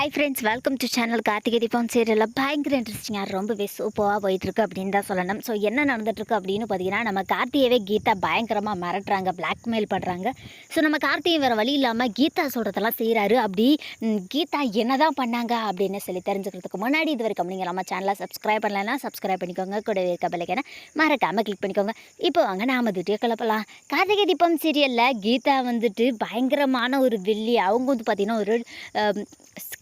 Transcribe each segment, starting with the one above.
Hi friends welcome to channel Karthigai Deepam சீரியலில் பயங்கர இன்ட்ரெஸ்டிங்காக ரொம்பவே சூப்பராக போயிட்டுருக்கு அப்படின்னு தான் சொல்லணும். ஸோ என்ன நடந்துட்டுருக்கு அப்படின்னு பார்த்தீங்கன்னா நம்ம கார்த்தியவே கீதா பயங்கரமாக மிரட்டுறாங்க பிளாக்மெயில் பண்ணுறாங்க ஸோ நம்ம கார்த்திகை வேறு வழி இல்லாமல் கீதா சொல்கிறதெல்லாம் செய்கிறாரு அப்படி கீதா என்ன தான் பண்ணாங்க அப்படின்னு சொல்லி தெரிஞ்சுக்கிறதுக்கு முன்னாடி இது வரைக்கும் நீங்கள் நம்ம சேனலை சப்ஸ்கிரைப் பண்ணலைன்னா சப்ஸ்கிரைப் பண்ணிக்கோங்க. கூட இருக்க பிள்ளைக்கான மறக்காமல் கிளிக் பண்ணிக்கோங்க. இப்போ வாங்க நாம துட்டியை கிளப்பலாம் கார்த்திகை தீபம் சீரியலில் கீதா வந்துட்டு பயங்கரமான ஒரு வில்லி. அவங்க வந்து பார்த்திங்கன்னா ஒரு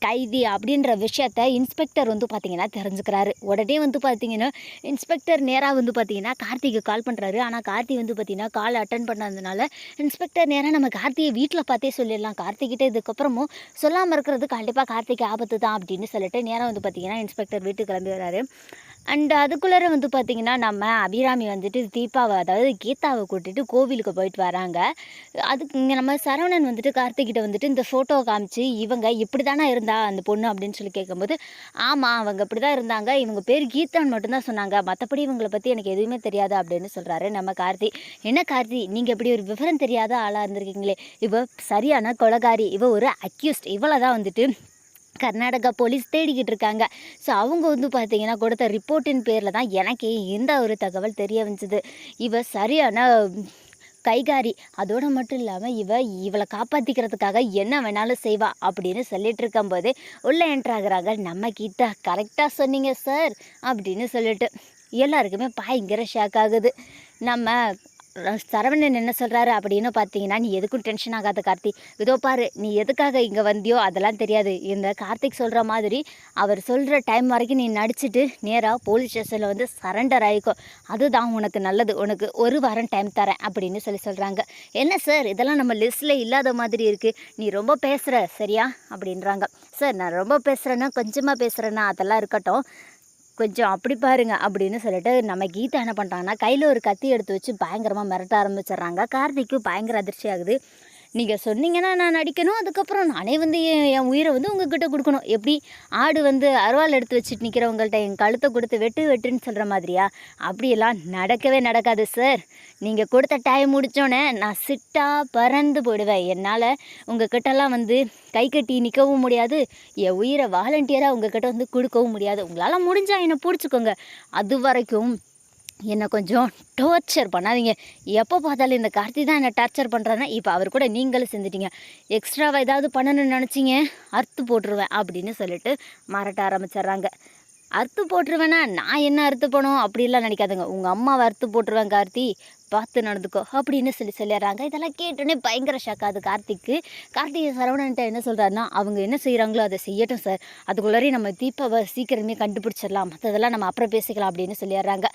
கைதி அப்படின்ற விஷயத்த இன்ஸ்பெக்டர் வந்து பார்த்தீங்கன்னா தெரிஞ்சுக்கிறாரு. உடனே வந்து பார்த்தீங்கன்னா இன்ஸ்பெக்டர் நேராக வந்து பார்த்தீங்கன்னா கார்த்திக்கு கால் பண்ணுறாரு ஆனால் கார்த்தி வந்து பார்த்தீங்கன்னா கால் அட்டன் பண்ணாததுனால இன்ஸ்பெக்டர் நேராக நம்ம கார்த்தியை வீட்டில் பார்த்தே சொல்லிடலாம். கார்த்திகிட்ட இதுக்கப்புறமும் சொல்லாமல் இருக்கிறது கண்டிப்பாக கார்த்திக் ஆபத்து தான் அப்படின்னு சொல்லிட்டு நேராக வந்து பார்த்தீங்கன்னா இன்ஸ்பெக்டர் வீட்டுக்கு கிளம்பி வராரு அண்ட் அதுக்குள்ளார வந்து பார்த்திங்கன்னா நம்ம அபிராமி வந்துட்டு தீபாவை அதாவது கீதாவை கூட்டிகிட்டு கோவிலுக்கு போயிட்டு வராங்க. அதுக்கு இங்கே நம்ம சரவணன் வந்துட்டு கார்த்திகிட்ட வந்துட்டு இந்த ஃபோட்டோ காமிச்சு இவங்க இப்படி தானே இருந்தா அந்த பொண்ணு? அப்படின்னு சொல்லி கேட்கும்போது ஆமாம் அவங்க இப்படி தான் இருந்தாங்க. இவங்க பேர் கீதான்னு மட்டும்தான் சொன்னாங்க. மற்றபடி இவங்களை பற்றி எனக்கு எதுவுமே தெரியாது அப்படின்னு சொல்கிறாரு நம்ம கார்த்தி. என்ன கார்த்தி? நீங்கள் இப்படி ஒரு விவரம் தெரியாத ஆளாக இருந்திருக்கீங்களே. இவ சரியான கொலகாரி. இவ ஒரு அக்யூஸ்ட் இவளை தான் வந்துட்டு கர்நாடகா போலீஸ் தேடிக்கிட்டு இருக்காங்க. ஸோ அவங்க வந்து பார்த்தீங்கன்னா கொடுத்த ரிப்போர்ட்டின் பேரில் தான் எனக்கு இந்த ஒரு தகவல் தெரிய வந்துது இவள் சரியான கைகாரி. அதோடு மட்டும் இல்லாமல் இவ இவளை காப்பாற்றிக்கிறதுக்காக என்ன வேணாலும் செய்வா அப்படின்னு சொல்லிட்டு இருக்கும்போது உள்ளே என்ட்ராகிறாங்க நம்ம கீதா கரெக்டாக சொன்னீங்க சார் அப்படின்னு சொல்லிட்டு எல்லாருக்குமே பயங்கர ஷாக் ஆகுது. நம்ம சரவணன் என்ன சொல்கிறாரு அப்படின்னு பார்த்தீங்கன்னா நீ எதுக்கும் டென்ஷன் ஆகாத கார்த்தி. இதோ பாரு நீ எதுக்காக இங்கே வந்தியோ அதெல்லாம் தெரியாது. இந்த கார்த்திக் சொல்கிற மாதிரி அவர் சொல்கிற டைம் வரைக்கும் நீ நடிச்சிட்டு நேராக போலீஸ் ஸ்டேஷனில் வந்து சரண்டர் ஆகிக்கோ அதுதான் உனக்கு நல்லது. உனக்கு ஒரு வாரம் டைம் தரேன் அப்படின்னு சொல்லி சொல்கிறாங்க என்ன சார் இதெல்லாம் நம்ம லிஸ்ட்டில் இல்லாத மாதிரி இருக்குது நீ ரொம்ப பேசுகிற சரியா? அப்படின்றாங்க. சார் நான் ரொம்ப பேசுகிறேன்னா கொஞ்சமாக பேசுகிறேன்னா அதெல்லாம் இருக்கட்டும். கொஞ்சம் அப்படி பாருங்க அப்படின்னு சொல்லிட்டு நம்ம கீதா என்ன பண்ணுறாங்கன்னா கையில் ஒரு கத்தி எடுத்து வச்சு பயங்கரமாக மிரட்ட ஆரம்பிச்சிடுறாங்க. கார்த்திக்கு பயங்கர அதிர்ச்சி ஆகுது நீங்கள் சொன்னீங்கன்னா நான் நடிக்கணும். அதுக்கப்புறம் நானே வந்து என் என் உயிரை வந்து உங்ககிட்ட கொடுக்கணும். எப்படி ஆடு வந்து அருவாள் எடுத்து வச்சுட்டு நிற்கிறவங்கள்ட்ட என் கழுத்தை கொடுத்து வெட்டு வெட்டுன்னு சொல்கிற மாதிரியா? அப்படியெல்லாம் நடக்கவே நடக்காது சார். நீங்கள் கொடுத்த டைம் முடித்தோன்னே நான் சிட்டாக பறந்து போயிடுவேன். என்னால் உங்கள் கிட்டலாம் வந்து கை கட்டி நிற்கவும் முடியாது. என் உயிரை வாலண்டியராக உங்ககிட்ட வந்து கொடுக்கவும் முடியாது. உங்களால் முடிஞ்சால் என்னை பிடிச்சிக்கோங்க. அது வரைக்கும் என்னை கொஞ்சம் டார்ச்சர் பண்ணாதீங்க. எப்போ பார்த்தாலும் இந்த கார்த்தி தான் என்னை டார்ச்சர் பண்ணுறான்னா இப்போ அவர் கூட நீங்களும் செஞ்சிட்டீங்க. எக்ஸ்ட்ராவாக ஏதாவது பண்ணணும்னு நினச்சிங்க அறுத்து போட்டுருவேன் அப்படின்னு சொல்லிட்டு மிரட்ட ஆரம்பிச்சிடுறாங்க. அறுத்து போட்டுருவேனா? நான் என்ன அறுத்து போனோம் அப்படிலாம் நினைக்காதுங்க. உங்கள் அம்மாவை அறுத்து போட்டுருவேன் கார்த்தி. பார்த்து நடந்துக்கோ. அப்படின்னு சொல்லி சொல்லிடுறாங்க. இதெல்லாம் கேட்டோன்னே பயங்கர ஷாக் ஆகுது கார்த்திக்கு. கார்த்திகை சரவணன்ட்ட என்ன சொல்கிறாருன்னா அவங்க என்ன செய்கிறாங்களோ அதை செய்யட்டும் சார் அதுக்குள்ளாரையும் நம்ம தீபாவை சீக்கிரமே கண்டுபிடிச்சிடலாம். மற்றதெல்லாம் நம்ம அப்புறம் பேசிக்கலாம் அப்படின்னு சொல்லிடுறாங்க.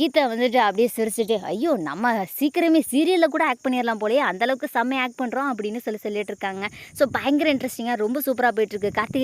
கீதா வந்துட்டு அப்படியே சிரிச்சுட்டு ஐயோ நம்ம சீக்கிரமே சீரியலில் கூட ஆக்ட் பண்ணிடலாம் போலயே. அந்தளவுக்கு செம்மையாக ஆக்ட் பண்ணுறோம் அப்படின்னு சொல்லி சொல்லிட்டு இருக்காங்க. ஸோ பயங்கர இன்ட்ரெஸ்டிங்காக ரொம்ப சூப்பராக போயிட்டுருக்கு கார்த்திகை